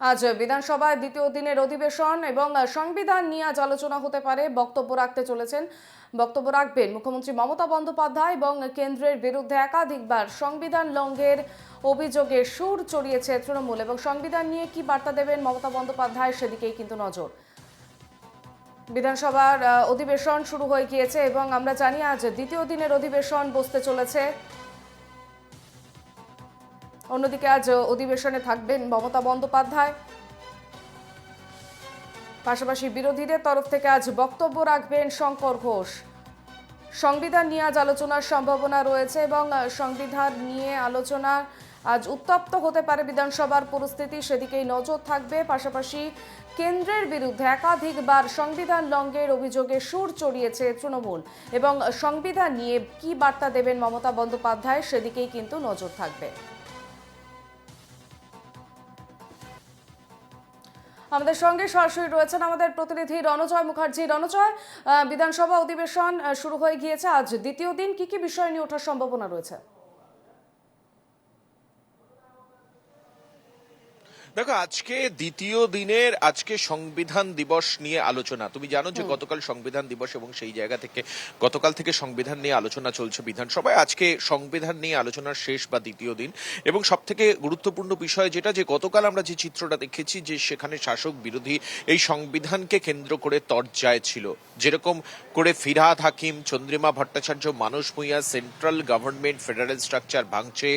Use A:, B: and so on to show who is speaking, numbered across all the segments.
A: আজ বিধানসভায় দ্বিতীয় দিনের অধিবেশন এবং সংবিধান নিয়ে আজ আলোচনা হতে পারে, বক্তব্য রাখতে চলেছেন, বক্তব্য রাখবেন মুখ্যমন্ত্রী মমতা বন্দ্যোপাধ্যায় এবং কেন্দ্রের বিরুদ্ধে একাধিকবার সংবিধান লঙ্ঘের অভিযোগে সুর চড়িয়েছে তৃণমূল এবং সংবিধান নিয়ে কি বার্তা দেবেন মমতা বন্দ্যোপাধ্যায় সেদিকেই কিন্তু নজর। বিধানসভার অধিবেশন শুরু হয়ে গিয়েছে এবং আমরা জানি আজ দ্বিতীয় দিনের অধিবেশন বসতে চলেছে। অন্যদিকে আজ অধিবেশনে থাকবেন মমতা বন্দ্যোপাধ্যায়। পাশাপাশি বিরোধীদের তরফ থেকে আজ বক্তব্য রাখবেন শঙ্কর ঘোষ। সংবিধান নিয়ে আজ আলোচনার সম্ভাবনা রয়েছে এবং সংবিধান নিয়ে আলোচনা আজ উত্তপ্ত হতে পারে বিধানসভার পরিস্থিতি, সেদিকেই নজর থাকবে। পাশাপাশি কেন্দ্রের বিরুদ্ধে একাধিকবার সংবিধান লঙ্ঘের অভিযোগে সুর চড়িয়েছে তৃণমূল এবং সংবিধান নিয়ে কি বার্তা দেবেন মমতা বন্দ্যোপাধ্যায়, সেদিকেই কিন্তু নজর থাকবে। আমাদের সঙ্গে সরাসরি রয়েছেন আমাদের প্রতিনিধি রণজয় মুখার্জি। রণজয় বিধানসভা অধিবেশন শুরু হয়ে গিয়েছে। আজ দ্বিতীয় দিন কি কি বিষয় নিয়ে ওঠার সম্ভাবনা রয়েছে?
B: দেখো আজকে দ্বিতীয় দিনের আজকে সংবিধান দিবস নিয়ে আলোচনা। তুমি জানো যে গতকাল সংবিধান দিবস এবং সেই জায়গা থেকে গতকাল থেকে সংবিধান নিয়ে আলোচনা চলছে বিধানসভায় আজকে সংবিধান নিয়ে আলোচনার শেষ বা দ্বিতীয় দিন। এবং সব থেকে গুরুত্বপূর্ণ বিষয় যেটা যে গতকাল আমরা যে চিত্রটা দেখেছি যে সেখানে শাসক বিরোধী এই সংবিধানকে কেন্দ্র করে তরজায় ছিল। যেরকম করে Firhad Hakim Chandrima Bhattacharya Manas Bhunia central government federal structure ভাঙছে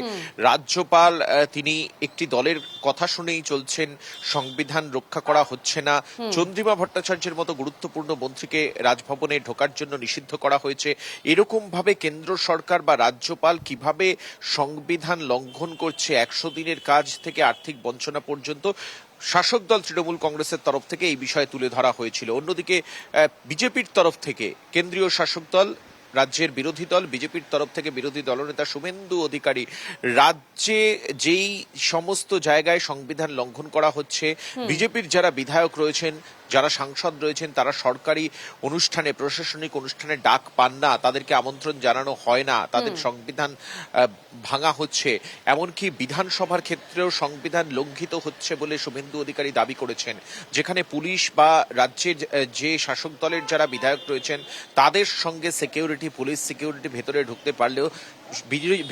B: রাজ্যপাল তিনি একটি দলের কথা শুনেই চলছেন সংবিধান রক্ষা করা হচ্ছে না। চন্দ্রিমা ভট্টাচার্যের মতো গুরুত্বপূর্ণ মন্ত্রীকে রাজভবনে ঢোকার জন্য নিষিদ্ধ করা হয়েছে। এরকম ভাবে কেন্দ্র সরকার বা রাজ্যপাল কীভাবে সংবিধান লঙ্ঘন করছে একশো দিনের কাজ থেকে আর্থিক বঞ্চনা পর্যন্ত? শাসক দল তৃণমূল কংগ্রেসের তরফ থেকে এই বিষয়ে তুলে ধরা হয়েছিল। অন্যদিকে বিজেপির তরফ থেকে কেন্দ্রীয় শাসক দল রাজ্যের বিরোধী দল বিজেপির তরফ থেকে বিরোধী দলনেতা শুভেন্দু অধিকারী রাজ্যে যেই সমস্ত জায়গায় সংবিধান লঙ্ঘন করা হচ্ছে বিজেপির যারা বিধায়ক রয়েছেন যারা সাংসদ রয়েছেন তারা সরকারি অনুষ্ঠানে প্রশাসনিক অনুষ্ঠানে ডাক পান না তাদেরকে আমন্ত্রণ জানানো হয় না তাদের সংবিধান ভাঙা হচ্ছে। এমনকি বিধানসভার ক্ষেত্রেও সংবিধান লঙ্ঘিত হচ্ছে বলে শুভেন্দু অধিকারী দাবি করেছেন। যেখানে পুলিশ বা রাজ্যের যে শাসক দলের যারা বিধায়ক রয়েছেন তাদের সঙ্গে সিকিউরিটি পুলিশ সিকিউরিটি ভেতরে ঢুকতে পারলেও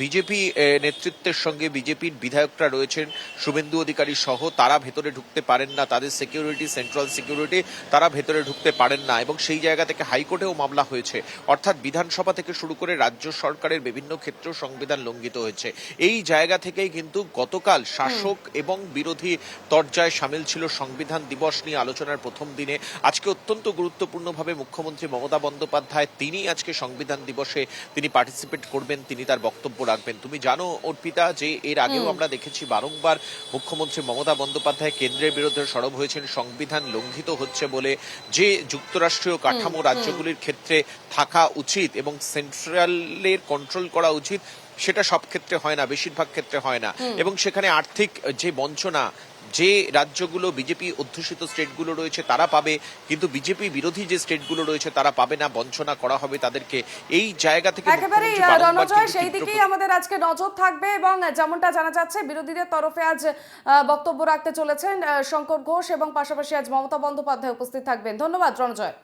B: বিজেপি নেতৃত্বের সঙ্গে বিজেপির বিধায়করা রয়েছেন শুভেন্দু অধিকারী সহ তারা ভেতরে ঢুকতে পারেন না। তাদের সিকিউরিটি সেন্ট্রাল সিকিউরিটি তারা ভেতরে ঢুকতে পারেন না এবং সেই জায়গা থেকে হাইকোর্টেও মামলা হয়েছে। অর্থাৎ বিধানসভা থেকে শুরু করে রাজ্য সরকারের বিভিন্ন ক্ষেত্রেও সংবিধান লঙ্ঘিত হয়েছে। এই জায়গা থেকেই কিন্তু গতকাল শাসক এবং বিরোধী তরজায় সামিল ছিল সংবিধান দিবস নিয়ে আলোচনার প্রথম দিনে। আজকে অত্যন্ত গুরুত্বপূর্ণভাবে মুখ্যমন্ত্রী মমতা বন্দ্যোপাধ্যায় তিনি আজকে সংবিধান দিবসে তিনি পার্টিসিপেট করবেন তিনি তার বক্তব্য রাখবেন। তুমি জানো অর্পিতা যে এর আগেও আমরা দেখেছি বারংবার মুখ্যমন্ত্রী মমতা বন্দ্যোপাধ্যায় কেন্দ্রের বিরুদ্ধে সরব হয়েছেন সংবিধান লঙ্ঘিত হচ্ছে বলে যে যুক্তরাষ্ট্রীয় কাঠামো রাজ্যগুলির ক্ষেত্রে থাকা উচিত এবং সেন্ট্রালের কন্ট্রোল করা উচিত সেটা সব ক্ষেত্রে হয় না বেশিরভাগ ক্ষেত্রে হয় না। এবং সেখানে আর্থিক যে বঞ্চনা যে রাজ্যগুলো বিজেপি অধ্যুষিত স্টেটগুলো রয়েছে তারা পাবে কিন্তু বিজেপি বিরোধী যে স্টেটগুলো রয়েছে তারা পাবে না বঞ্চনা করা হবে তাদেরকে। এই জায়গা থেকে বারংবার
A: রণজয় সেই দিকেই আমাদের আজকে নজর থাকবে এবং যেমনটা জানা যাচ্ছে বিরোধীদের তরফে আজ আহ, বক্তব্য রাখতে চলেছেন শঙ্কর ঘোষ এবং পাশাপাশি আজ মমতা বন্দ্যোপাধ্যায় উপস্থিত থাকবেন। ধন্যবাদ রণজয়।